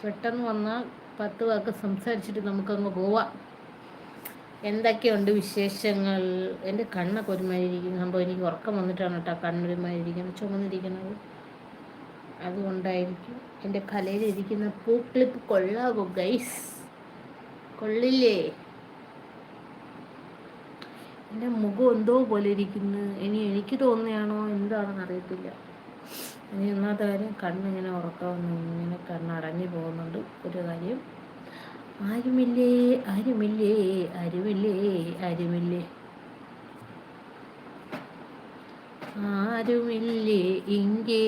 പെട്ടെന്ന് വന്നാൽ പത്ത് വാക്ക് സംസാരിച്ചിട്ട് നമുക്കങ്ങ് പോവാം. എന്തൊക്കെയുണ്ട് വിശേഷങ്ങൾ? എന്റെ കണ്ണൊക്കെ ഒരുമാതിരിയിരിക്കുന്നു. സംഭവം എനിക്ക് ഉറക്കം വന്നിട്ടാണ് കേട്ടോ കണ്ണൊരുമാതിരിക്കുന്നത് ചുമന്നിരിക്കുന്നത്. അതുകൊണ്ടായിരിക്കും എന്റെ കലയിലിരിക്കുന്ന പൂക്ലിപ്പ് കൊള്ളാവോ ഗൈസ് കൊള്ളില്ലേ? എന്റെ മുഖം എന്തോ പോലെ ഇരിക്കുന്നു. ഇനി എനിക്ക് തോന്നുകയാണോ എന്താണെന്ന് അറിയത്തില്ല. ഇനി ഒന്നാമത്തെ കാര്യം കണ്ണിങ്ങനെ ഉറക്കം ഇങ്ങനെ കണ്ണടഞ്ഞു പോകുന്നുണ്ട്. ഒരു കാര്യം ആരുമില്ലേ ആരുമില്ലേ ആരുമില്ലേ ആരുമില്ലേ? ആരുമില്ലേ ഇങ്കേ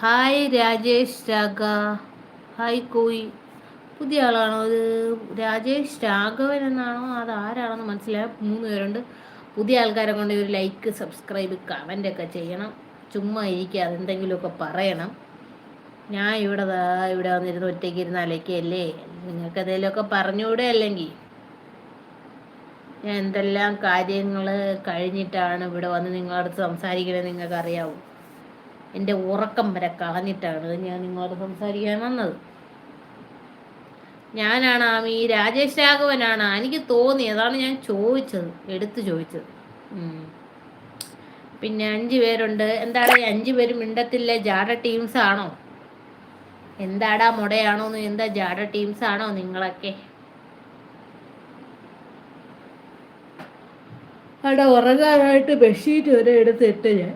ഹായ് രാജേഷ് രാഘ ഹായ് കോയി. പുതിയ ആളാണോ അത് രാജേഷ് രാഘവൻ എന്നാണോ? അത് ആരാണെന്ന് മനസ്സിലായ മൂന്ന് പേരുണ്ട്. പുതിയ ആൾക്കാരെ കൊണ്ട് ഒരു ലൈക്ക് സബ്സ്ക്രൈബ് കമന്റ് ഒക്കെ ചെയ്യണം. ചുമ്മാ ഇരിക്കുക അതെന്തെങ്കിലുമൊക്കെ പറയണം. ഞാൻ ഇവിടെ ഇവിടെ വന്നിരുന്ന് ഒറ്റയ്ക്ക് ഇരുന്ന് അലയ്ക്കല്ലേ നിങ്ങൾക്ക് എന്തെങ്കിലുമൊക്കെ പറഞ്ഞുകൂടെ അല്ലെങ്കിൽ? ഞാൻ എന്തെല്ലാം കാര്യങ്ങൾ കഴിഞ്ഞിട്ടാണ് ഇവിടെ വന്ന് നിങ്ങളടുത്ത് സംസാരിക്കണത് നിങ്ങൾക്കറിയാവും. എന്റെ ഉറക്കം വരെ കളഞ്ഞിട്ടാണ് ഞാൻ നിങ്ങളോട് സംസാരിക്കാൻ വന്നത്. ഞാനാണ് ആമി രാജേഷ് രാഘവനാണ്. എനിക്ക് തോന്നി അതാണ് ഞാൻ ചോദിച്ചത് എടുത്തു ചോദിച്ചത്. പിന്നെ അഞ്ച് പേരുണ്ട്. എന്താണ് ഈ അഞ്ച് പേരും മിണ്ടത്തില്ല? ജാഡ ടീംസ് ആണോ? എന്താടാ മുടയാണോ എന്താ ജാഡ ടീംസ് ആണോ നിങ്ങളൊക്കെ? അവിടെ ഉറങ്ങാനായിട്ട് ബെഡ്ഷീറ്റ് വരെ എടുത്തിട്ട് ഞാൻ.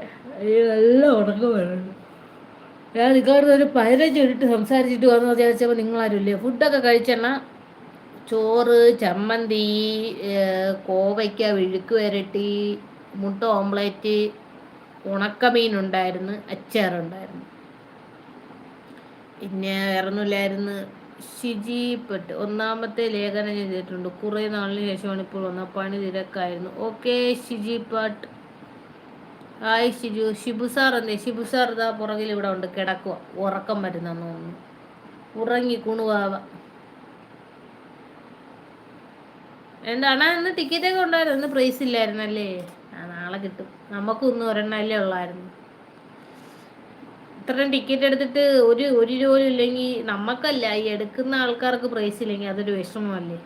നല്ല ഉറക്കം വേണം നിങ്ങളുടെ ഒരു പതിനഞ്ച് മിനിറ്റ് സംസാരിച്ചിട്ട് വന്നു വിചാരിച്ചപ്പോൾ നിങ്ങളാരുമില്ലേ ഫുഡൊക്കെ കഴിച്ചെണ്ണ? ചോറ് ചമ്മന്തി കോവയ്ക്ക വിഴുക്ക് വരട്ടി മുട്ട ഓംലേറ്റ് ഉണക്കമീൻ ഉണ്ടായിരുന്നു അച്ചാറുണ്ടായിരുന്നു പിന്നെ വേറൊന്നുമില്ലായിരുന്നു. ശുചി പെട്ട് ഒന്നാമത്തെ ലേഖനം ചെയ്തിട്ടുണ്ട് കുറേ നാളിന് ശേഷമാണ് ഇപ്പോൾ വന്ന പണി തിരക്കായിരുന്നു. ഓക്കെ ശുചി പട്ട്. ഹായ് ഷിജു. ഷിബു സാർ എന്തേ? ഷിബു സാർ ഇതാ പുറകിൽ ഇവിടെ ഉണ്ട്. കിടക്കുക ഉറക്കം വരുന്നെന്ന് തോന്നുന്നു. ഉറങ്ങി കുണുവാവ എന്താണ് ഇന്ന് ടിക്കറ്റൊക്കെ ഉണ്ടായിരുന്നു ഇന്ന് പ്രൈസ് ഇല്ലായിരുന്നല്ലേ? ആ നാളെ കിട്ടും. നമുക്കൊന്നും ഒരെണ്ണല്ലേ ഉള്ളായിരുന്നു. ഇത്രയും ടിക്കറ്റ് എടുത്തിട്ട് ഒരു ഒരു ജോലി ഇല്ലെങ്കിൽ നമുക്കല്ല ഈ എടുക്കുന്ന ആൾക്കാർക്ക് പ്രൈസ് ഇല്ലെങ്കിൽ അതൊരു വിഷമമല്ലേ?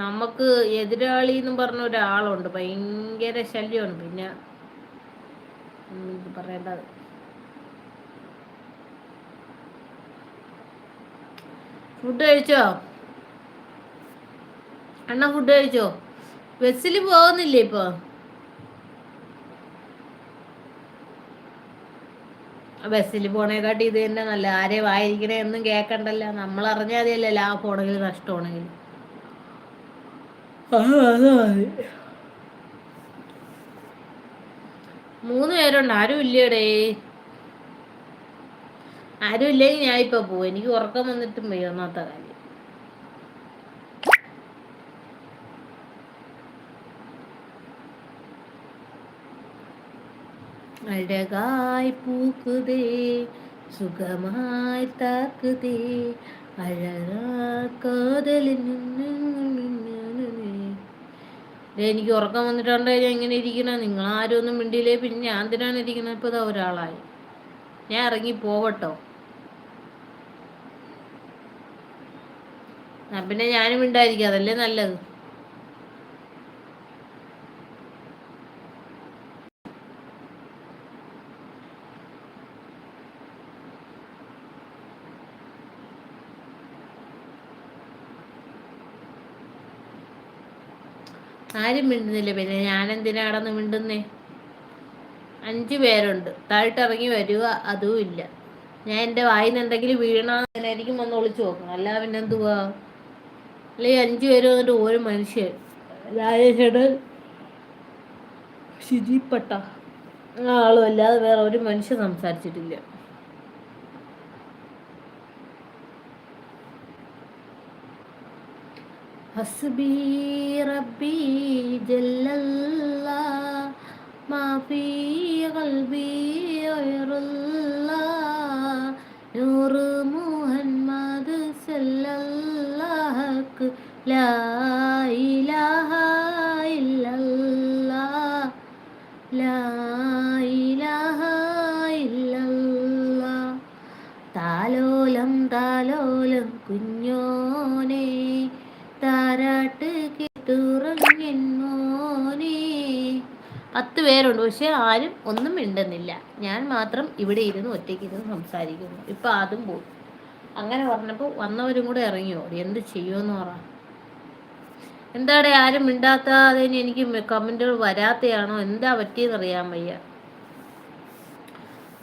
നമുക്ക് എതിരാളി എന്ന് പറഞ്ഞ ഒരാളുണ്ട്. ഭയങ്കര ശല്യമാണ്. പിന്നെ പറയേണ്ടത്? ഫുഡ് കഴിച്ചോ? അണ്ണ ഫുഡ് കഴിച്ചോ? ബസ്സിൽ പോകുന്നില്ലേ ഇപ്പൊ? ബസ്സിൽ പോണേക്കാട്ടി ഇത് തന്നെ നല്ല ആരെ വായിരിക്കണേ എന്നും കേക്കണ്ടല്ലോ. നമ്മൾ അറിഞ്ഞാൽ മതിയല്ലേ ലാഭമാണെങ്കിൽ നഷ്ടമാണെങ്കിൽ മൂന്ന് പേരുണ്ട്. ആരും ഇല്ലേടേ. ആരും ഇല്ലെങ്കിൽ ഞാൻ ഇപ്പൊ പോവും. എനിക്ക് ഉറക്കം വന്നിട്ടും പോയി ഒന്നാത്ത കാര്യം. അഴകായി പൂക്കുതേ സുഖമായി താക്കുതേ അഴകാ കാതലിൽ എനിക്ക് ഉറക്കം വന്നിട്ടുണ്ട് ഞാൻ ഇങ്ങനെ ഇരിക്കണ. നിങ്ങൾ ആരും ഒന്നും മിണ്ടിയില്ലേ? പിന്നെ ഞാൻ എന്തിനാണ് ഇരിക്കുന്നത് ഇപ്പോൾ ഇതാ ഒരാളായി. ഞാൻ ഇറങ്ങി പോവട്ടോ. പിന്നെ ഞാനും മിണ്ടായിരിക്കും. അതല്ലേ നല്ലത്. ആരും മിണ്ടുന്നില്ല. പിന്നെ ഞാൻ എന്തിനാ കടന്ന് മിണ്ടുന്നേ? അഞ്ചു പേരുണ്ട്. താഴ്ത്തിറങ്ങി വരിക അതും ഇല്ല. ഞാൻ എന്റെ വായിന്ന് എന്തെങ്കിലും വീണായിരിക്കും വന്ന് ഒളിച്ചു നോക്കണം അല്ല പിന്നെ എന്തുവാ? അല്ലെ അഞ്ചു പേര് വന്നിട്ട് ഒരു മനുഷ്യൻ. ശിജിപ്പട്ട ആളും അല്ലാതെ വേറെ ഒരു മനുഷ്യൻ സംസാരിച്ചിട്ടില്ല. حسبي ربي جل الله ما في قلبي പത്ത് പേരുണ്ട് പക്ഷെ ആരും ഒന്നും മിണ്ടുന്നില്ല. ഞാൻ മാത്രം ഇവിടെ ഇരുന്ന് ഒറ്റയ്ക്ക് ഇരുന്ന് സംസാരിക്കുന്നു. ഇപ്പം അതും പോയി. അങ്ങനെ പറഞ്ഞപ്പോൾ വന്നവരും കൂടെ ഇറങ്ങിയോ എന്ത് ചെയ്യുമെന്ന് പറ. എന്താടെ ആരും മിണ്ടാത്ത അതിന് എനിക്ക് കമന്റുകൾ വരാത്തയാണോ? എന്താ പറ്റിയെന്നറിയാൻ വയ്യ.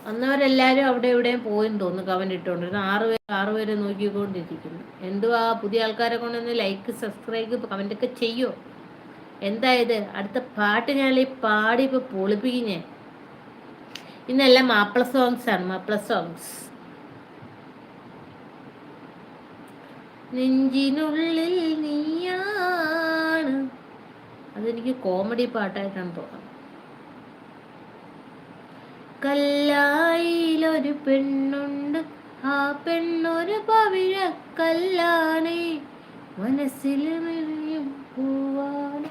വന്നവരെല്ലാവരും അവിടെ എവിടെയും പോയെന്ന് തോന്നുന്നു കമന്റ് ഇട്ടുകൊണ്ടിരുന്നു. ആറ് പേര് ആറ് നോക്കിക്കൊണ്ടിരിക്കുന്നു. എന്തുവാ? പുതിയ ആൾക്കാരെ കൊണ്ടൊന്ന് ലൈക്ക് സബ്സ്ക്രൈബ് കമന്റ് ഒക്കെ ചെയ്യോ? എന്തായത്? അടുത്ത പാട്ട് ഞാൻ ഈ പാടി ഇപ്പൊ പൊളിപ്പിക്കുന്നേ. ഇന്നെല്ലാം മാപ്പിള സോങ്സ് ആണ് മാപ്പിള സോങ്സ് നെഞ്ചിനുള്ളിൽ നീയാണ്. അതെനിക്ക് കോമഡി പാട്ടായിട്ടാണ് തോന്നുന്നത്. കല്ലായിലൊരു പെണ്ണുണ്ട്. ആ പെണ്ണൊരു പവിഴക്കല്ലാണേ മനസ്സിൽ മെറിയും പൂവാണ്.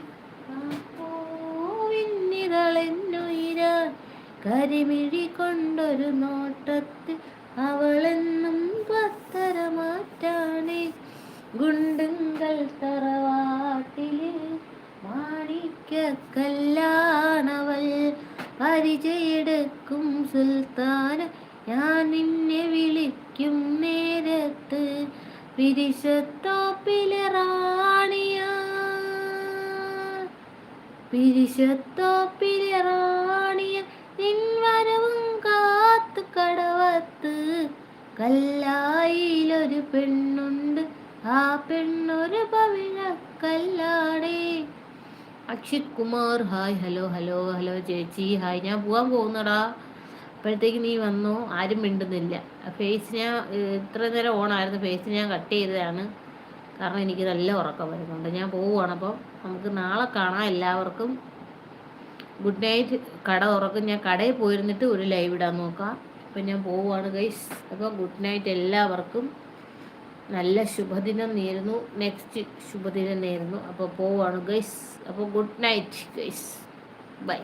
കരിമിഴി കൊണ്ടൊരു നോട്ടത്തിൽ അവളെന്നും പത്തര മാറ്റാണേ ഗുണ്ടുങ്കൽ തറവാട്ടിൽ മാണിക്കല്ലാണവൾ പരിചയെടുക്കും സുൽത്താന ഞാൻ നിന്നെ വിളിക്കും നേരത്ത്. പിരിശത്തോപ്പിലെ റാണിയ. പിരിശത്തോപ്പിലെ റാണിയ. നിൻവരവും കാത്തു കടവത്ത്. കല്ലായിലൊരു പെണ്ണുണ്ട്. ആ പെണ്ണൊരു പവിഴ കല്ലാടേ. Akshit Kumar hi hello hello hello ചേച്ചി ഹായ്. ഞാൻ പോകാൻ പോകുന്നടാ. അപ്പോഴത്തേക്ക് നീ വന്നു? ആരും മിണ്ടുന്നില്ല. ഫേസ് ഞാൻ ഇത്ര നേരം ഓണായിരുന്നു ഫേസ് ഞാൻ കട്ട് ചെയ്തതാണ്. കാരണം എനിക്ക് നല്ല ഉറക്കം വരുന്നുണ്ട്. ഞാൻ പോവുകയാണ് അപ്പോൾ നമുക്ക് നാളെ കാണാം എല്ലാവർക്കും. ഗുഡ് നൈറ്റ് കട തുറക്കും. ഞാൻ കടയിൽ പോയിരുന്നിട്ട് ഒരു ലൈവ് ഇടാൻ നോക്കാം. അപ്പം ഞാൻ പോവുകയാണ് ഗൈസ് അപ്പോൾ ഗുഡ് നൈറ്റ് എല്ലാവർക്കും. നല്ല ശുഭദിനം നേരുന്നു. നെക്സ്റ്റ് ശുഭദിനം നേരുന്നു. അപ്പോൾ പോവുകയാണ് ഗൈസ് അപ്പോൾ ഗുഡ് നൈറ്റ് ഗൈസ് ബൈ